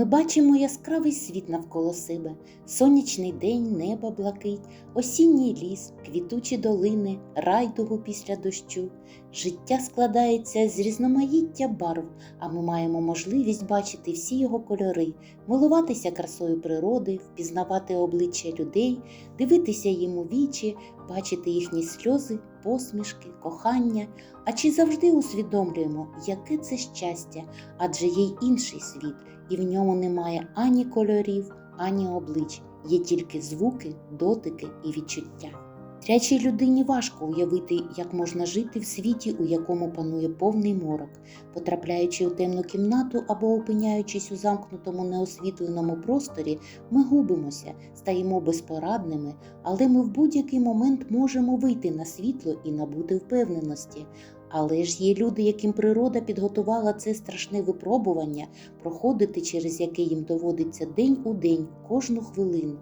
Ми бачимо яскравий світ навколо себе, сонячний день, небо блакить, осінній ліс, квітучі долини, райдугу після дощу. Життя складається з різноманіття барв, а ми маємо можливість бачити всі його кольори, милуватися красою природи, впізнавати обличчя людей, дивитися їм у вічі, бачити їхні сльози, посмішки, кохання. А чи завжди усвідомлюємо, яке це щастя, адже є й інший світ, і в ньому немає ані кольорів, ані облич, є тільки звуки, дотики і відчуття. Трячій людині важко уявити, як можна жити в світі, у якому панує повний морок. Потрапляючи у темну кімнату або опиняючись у замкнутому неосвітленому просторі, ми губимося, стаємо безпорадними, але ми в будь-який момент можемо вийти на світло і набути впевненості. Але ж є люди, яким природа підготувала це страшне випробування, проходити через яке їм доводиться день у день, кожну хвилину.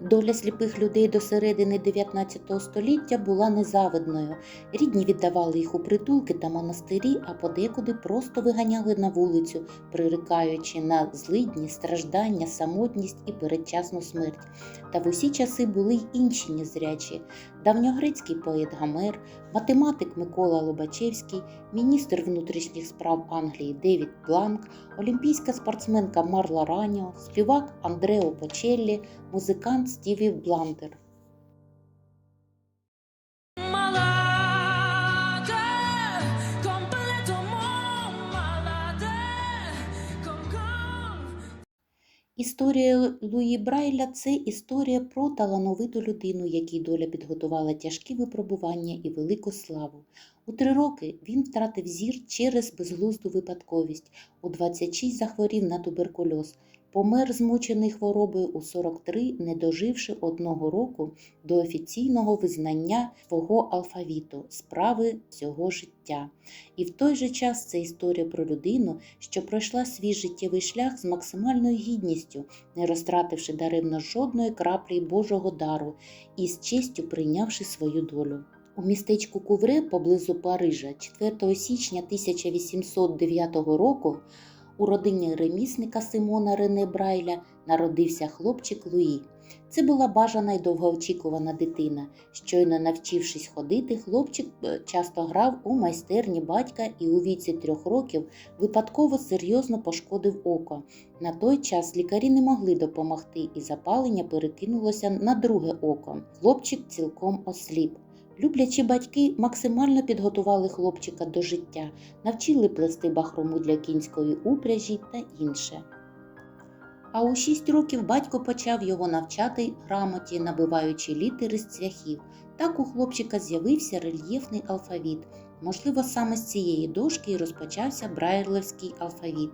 Доля сліпих людей до середини 19 століття була незавидною. Рідні віддавали їх у притулки та монастирі, а подекуди просто виганяли на вулицю, пририкаючи на злидні, страждання, самотність і передчасну смерть. Та в усі часи були й інші незрячі. Давньогрецький поет Гомер, математик Микола Лобачевський, міністр внутрішніх справ Англії Девід Бланк, олімпійська спортсменка Марла Раніо, співак Андрео Почеллі, музикант Стіві Блантер. Історія Луї Брайля це історія про талановиту людину, якій доля підготувала тяжкі випробування і велику славу. У три роки він втратив зір через безглузду випадковість. У 26 захворів на туберкульоз. Помер змучений хворобою у 43, не доживши одного року до офіційного визнання свого алфавіту, справи всього життя. І в той же час це історія про людину, що пройшла свій життєвий шлях з максимальною гідністю, не розтративши даремно жодної краплі Божого дару і з честю прийнявши свою долю. У містечку Кувре поблизу Парижа 4 січня 1809 року у родині ремісника Симона Рене Брайля народився хлопчик Луї. Це була бажана й довгоочікувана дитина. Щойно навчившись ходити, хлопчик е, часто грав у майстерні батька і у віці трьох років випадково серйозно пошкодив око. На той час лікарі не могли допомогти, і запалення перекинулося на друге око. Хлопчик цілком осліп. Люблячі батьки максимально підготували хлопчика до життя, навчили плести бахрому для кінської упряжі та інше. А у шість років батько почав його навчати грамоті, набиваючи літери з цвяхів. Так у хлопчика з'явився рельєфний алфавіт. Можливо, саме з цієї дошки і розпочався брайлевський алфавіт.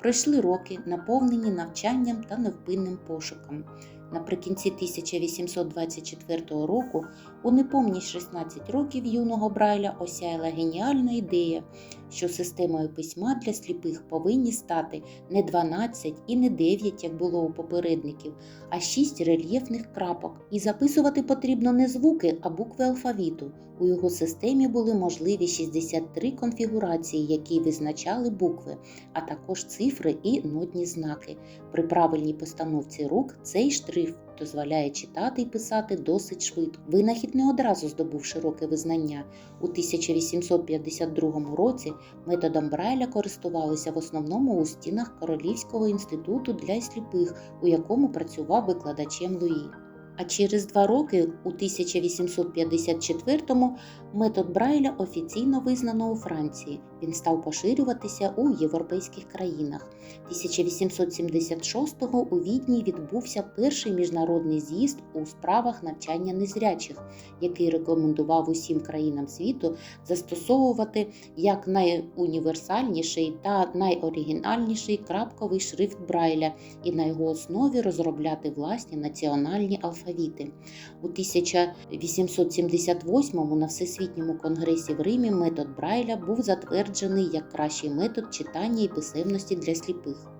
Пройшли роки, наповнені навчанням та невпинним пошуком. Наприкінці 1824 року, у неповні 16 років юного Брайля осяяла геніальна ідея, що системою письма для сліпих повинні стати не 12 і не 9, як було у попередників, а 6 рельєфних крапок. І записувати потрібно не звуки, а букви алфавіту. У його системі були можливі 63 конфігурації, які визначали букви, а також цифри і нотні знаки. При правильній постановці рук цей штрих дозволяє читати і писати досить швидко. Винахід не одразу здобув широке визнання. У 1852 році методом Брайля користувалися в основному у стінах Королівського інституту для сліпих, у якому працював викладачем Луї. А через два роки, у 1854-му, метод Брайля офіційно визнано у Франції. Він став поширюватися у європейських країнах. 1876-го у Відні відбувся перший міжнародний з'їзд у справах навчання незрячих, який рекомендував усім країнам світу застосовувати як найуніверсальніший та найоригінальніший крапковий шрифт Брайля і на його основі розробляти власні національні алфавіти. У 1878-му на Всесвітньому конгресі в Римі метод Брайля був затверджений як кращий метод читання і писемності для сліпих.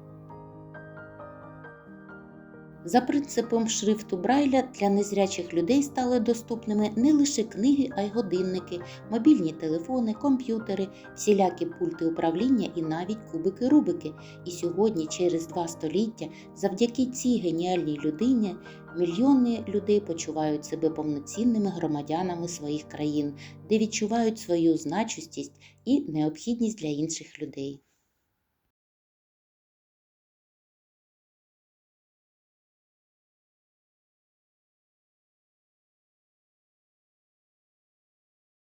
За принципом шрифту Брайля для незрячих людей стали доступними не лише книги, а й годинники, мобільні телефони, комп'ютери, всілякі пульти управління і навіть кубики-рубики. І сьогодні, через два століття, завдяки цій геніальній людині, мільйони людей почувають себе повноцінними громадянами своїх країн, де відчувають свою значущість і необхідність для інших людей.